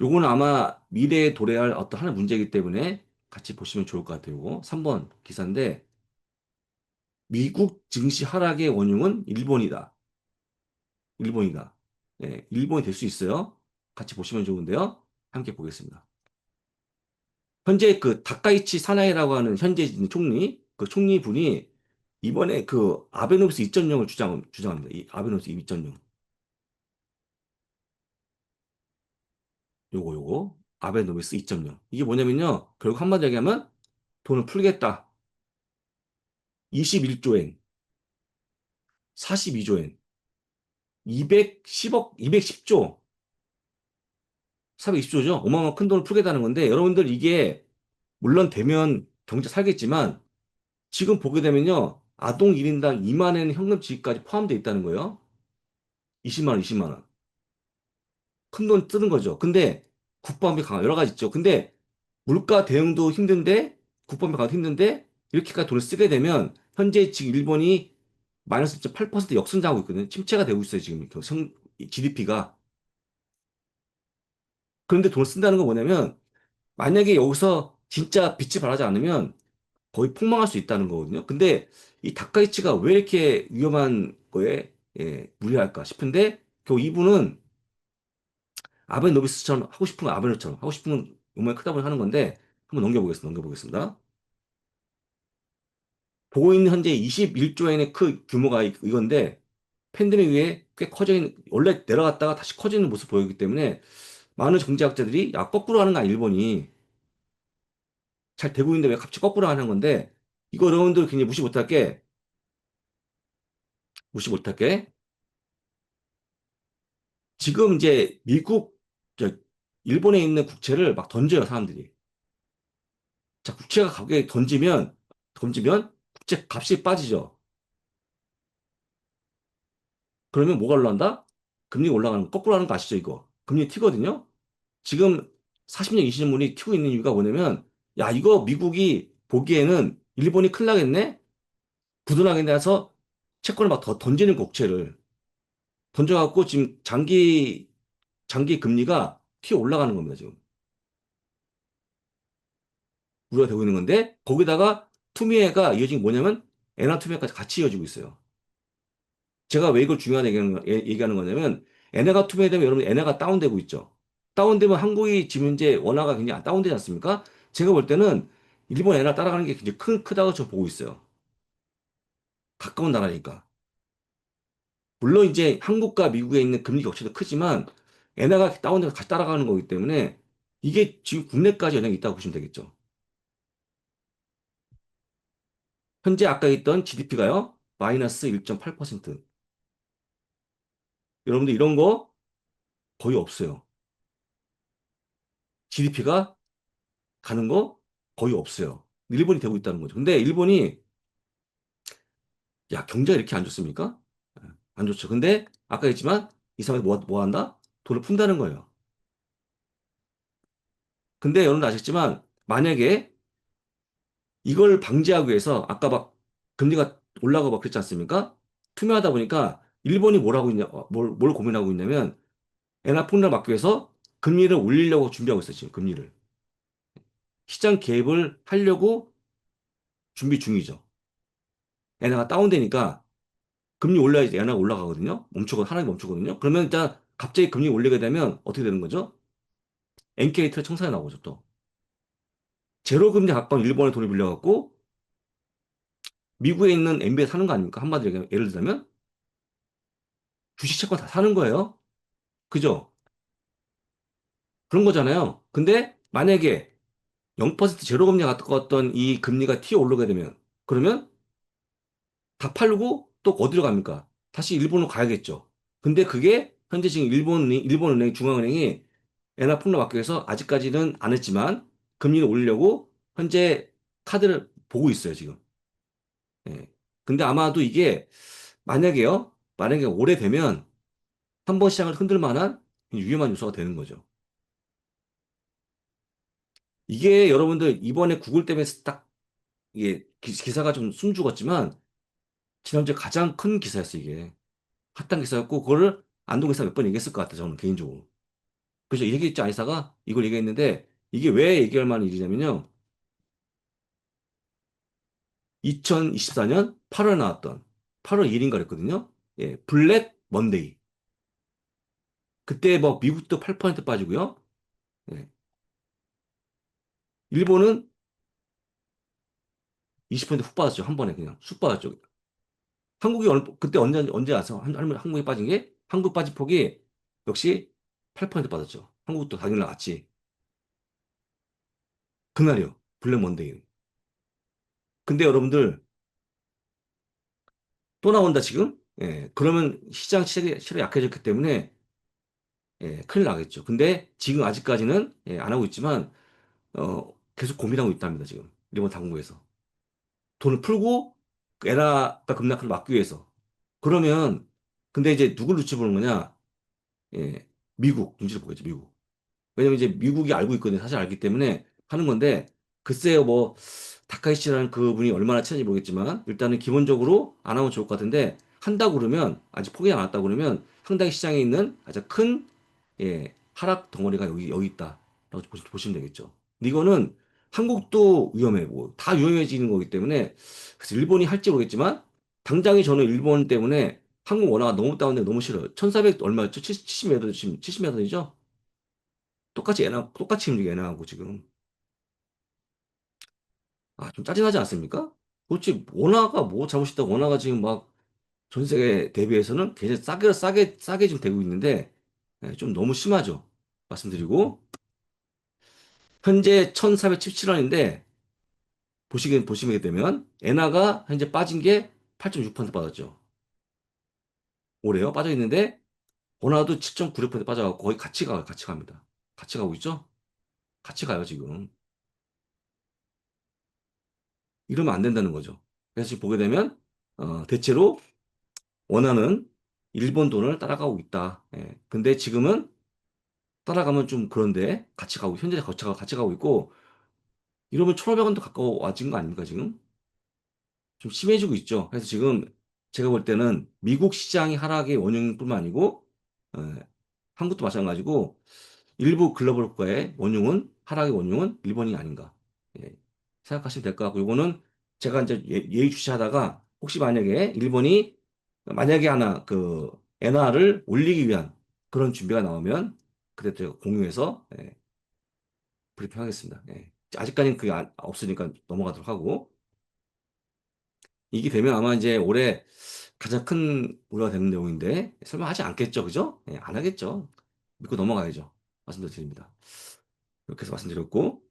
요거는 아마 미래에 도래할 어떤 하나의 문제이기 때문에 같이 보시면 좋을 것 같아요. 요거 3번 기사인데 미국 증시 하락의 원흉은 일본이다. 일본이다. 네, 일본이 될 수 있어요. 같이 보시면 좋은데요. 함께 보겠습니다. 현재 그 다카이치 사나이라고 하는 현재 총리, 그 총리 분이 이번에 그 아베노미스 2.0을 주장, 주장합니다. 이 아베노미스 2.0. 요거, 요거. 아베노미스 2.0. 이게 뭐냐면요. 결국 한마디로 얘기하면 돈을 풀겠다. 21조엔, 42조엔, 210억, 210조, 420조죠? 어마어마한 큰 돈을 풀겠다는 건데, 여러분들 이게, 물론 되면 경제 살겠지만, 지금 보게 되면요, 아동 1인당 2만엔 현금 지급까지 포함되어 있다는 거예요. 20만원, 20만원. 큰돈 뜨는 거죠. 근데, 국방비 강화, 여러 가지 있죠. 근데, 물가 대응도 힘든데, 국방비 강화도 힘든데, 이렇게까지 돈을 쓰게 되면, 현재 지금 일본이 마이너스 1.8% 역성장하고 있거든요. 침체가 되고 있어요, 지금. GDP가. 그런데 돈을 쓴다는 건 뭐냐면, 만약에 여기서 진짜 빛이 발하지 않으면 거의 폭망할 수 있다는 거거든요. 근데 이 다카이치가 왜 이렇게 위험한 거에 예, 무리할까 싶은데, 결국 이분은 아베노비스처럼 하고 싶은 건 아베노처럼 하고 싶은 건 요만히 크다 보니 하는 건데, 한번 넘겨보겠습니다. 넘겨보겠습니다. 보고 있는 현재 21조엔의 크 규모가 이- 이건데 팬데믹 위에 꽤 커져 있는 원래 내려갔다가 다시 커지는 모습 보이기 때문에 많은 경제학자들이 야 거꾸로 하는 거 일본이 잘 되고 있는데 왜 갑자기 거꾸로 하는 건데 이거 여러분들 굉장히 무시 못할 게 무시 못할 게 지금 이제 미국 저 일본에 있는 국채를 막 던져요 사람들이 자 국채가 가격에 던지면 던지면 국채 값이 빠지죠 그러면 뭐가 올라간다? 금리가 올라가는 거, 거꾸로 하는 거 아시죠, 이거? 금리 튀거든요? 지금 40년, 20년물이 튀고 있는 이유가 뭐냐면, 야, 이거 미국이 보기에는 일본이 큰일 나겠네? 부도나겠네 해서 채권을 막 더 던지는 국채를 던져갖고 지금 장기, 장기 금리가 튀어 올라가는 겁니다, 지금. 우려가 되고 있는 건데, 거기다가 투미해가 이어진 게 뭐냐면, 엔화 투미해까지 같이 이어지고 있어요. 제가 왜 이걸 중요하게 얘기하는, 거- 얘기하는 거냐면, 엔화가 투매되면 여러분 엔화가 다운되고 있죠. 다운되면 한국이 지금 현재 원화가 굉장히 다운되지 않습니까? 제가 볼 때는 일본 엔화 따라가는 게 굉장히 큰, 크다고 저 보고 있어요. 가까운 나라니까. 물론 이제 한국과 미국에 있는 금리 격차도 크지만 엔화가 다운돼서 같이 따라가는 거기 때문에 이게 지금 국내까지 영향이 있다고 보시면 되겠죠. 현재 아까 있던 GDP가요, 마이너스 1.8%. 여러분들 이런 거 거의 없어요. GDP가 가는 거 거의 없어요. 일본이 되고 있다는 거죠. 근데 일본이 야 경제가 이렇게 안 좋습니까? 예, 안 좋죠. 근데 아까 했지만 이 사람이 뭐, 뭐 한다? 돈을 푼다는 거예요. 근데 여러분 아시겠지만 만약에 이걸 방지하기 위해서 아까 막 금리가 올라가고 막 그랬지 않습니까? 투명하다 보니까 일본이 뭘 하고 있냐, 어, 뭘, 뭘 고민하고 있냐면 엔화 폭락을 막기 위해서 금리를 올리려고 준비하고 있어요, 지금 금리를. 시장 개입을 하려고 준비 중이죠. 엔화가 다운되니까 금리 올라야지 엔화가 올라가거든요. 멈추고 하락이 멈추거든요. 그러면 일단 갑자기 금리 올리게 되면 어떻게 되는 거죠? 엔케이트가 청산해 나오죠 또. 제로 금리 가까운 일본에 돈을 빌려갖고 미국에 있는 MB에 사는 거 아닙니까? 한마디로 얘기하면 예를 들자면 주식 채권 다 사는 거예요. 그죠? 그런 거잖아요. 근데 만약에 0% 제로 금리 가까웠던 이 금리가 튀어 오르게 되면 그러면 다 팔고 또 어디로 갑니까? 다시 일본으로 가야겠죠. 근데 그게 현재 지금 일본, 일본은행, 중앙은행이 엔화 폭락 위해서 아직까지는 안 했지만 금리를 올리려고 현재 카드를 보고 있어요, 지금. 예. 근데 아마도 이게 만약에요, 만약에 오래되면 한 번 시장을 흔들 만한 위험한 요소가 되는 거죠. 이게 여러분들 이번에 구글 때문에 딱 이게 기- 기사가 좀 숨 죽었지만 지난주에 가장 큰 기사였어, 이게. 핫한 기사였고, 그거를 안동 기사 몇 번 얘기했을 것 같아, 저는 개인적으로. 그래서 얘기했지 아이사가 이걸 얘기했는데 이게 왜 얘기할 만한 일이냐면요. 2024년 8월에 나왔던 8월 1일인가 그랬거든요. 예, 블랙 먼데이. 그때 뭐 미국도 8% 빠지고요. 예. 일본은 20%훅 빠졌죠. 한 번에 그냥 쑥 빠졌죠. 한국이 얼- 그때 언제 언제 와서 한, 한- 한국이 빠진 게 한국 빠진 폭이 역시 8% 빠졌죠. 한국도 당일 나갔지. 그날이요. 블랙 먼데이. 근데 여러분들 또 나온다 지금? 예. 그러면 시장 실이 약해졌기 때문에 예, 큰일 나겠죠. 근데 지금 아직까지는 예, 안 하고 있지만 어, 계속 고민하고 있답니다. 지금 일본 당국에서 돈을 풀고 그 엔화가 급락을 막기 위해서. 그러면 근데 이제 누굴 눈치 보는 거냐? 예, 미국 눈치를 보겠죠. 미국. 왜냐면 이제 미국이 알고 있거든요. 사실 알기 때문에 하는 건데, 글쎄요, 뭐, 다카이치라는 그분이 얼마나 친한지 모르겠지만, 일단은 기본적으로 안 하면 좋을 것 같은데, 한다고 그러면, 아직 포기 안 했다고 그러면, 상당히 시장에 있는 아주 큰, 예, 하락 덩어리가 여기, 여기 있다. 라고 보시- 보시면 되겠죠. 이거는 한국도 위험해. 뭐, 다 위험해지는 거기 때문에, 그래서 일본이 할지 모르겠지만, 당장에 저는 일본 때문에 한국 원화가 너무 다운돼 너무 싫어요. 1400 얼마였죠? 70, 70몇 원, 지금 70몇 원이죠? 똑같이 애나, 똑같이 움직여 애나하고 지금. 아, 좀 짜증나지 않습니까? 그렇지, 원화가 뭐 잘못이다. 원화가 지금 막 전 세계 대비해서는 굉장히 싸게, 싸게, 싸게 지금 되고 있는데, 예, 좀 너무 심하죠. 말씀드리고. 현재 1477원인데, 보시게, 보시게 되면, 엔화가 현재 빠진 게 8.6% 빠졌죠. 올해요. 빠져 있는데, 원화도 7.96% 빠져갖고 거의 같이 가요. 같이 갑니다. 같이 가고 있죠? 같이 가요, 지금. 이러면 안 된다는 거죠. 그래서 지금 보게 되면, 어, 대체로 원하는 일본 돈을 따라가고 있다. 예. 근데 지금은 따라가면 좀 그런데 같이 가고, 현재 거쳐가 같이 가고 있고, 이러면 1,500원도 가까워진 거 아닙니까, 지금? 좀 심해지고 있죠. 그래서 지금 제가 볼 때는 미국 시장이 하락의 원흉뿐만 아니고, 예, 한국도 마찬가지고, 일부 글로벌 국가의 원흉은, 하락의 원흉은 일본이 아닌가. 예, 생각하시면 될 것 같고, 이거는 제가 이제 예- 예의주시하다가, 혹시 만약에 일본이, 만약에 하나 그, 엔화를 올리기 위한 그런 준비가 나오면, 그때 제가 공유해서, 예, 브리핑하겠습니다. 예. 아직까지는 그게 안- 없으니까 넘어가도록 하고, 이게 되면 아마 이제 올해 가장 큰 우려가 되는 내용인데, 설마 하지 않겠죠, 그죠? 예, 안 하겠죠. 믿고 넘어가야죠. 말씀드립니다. 이렇게 해서 말씀드렸고,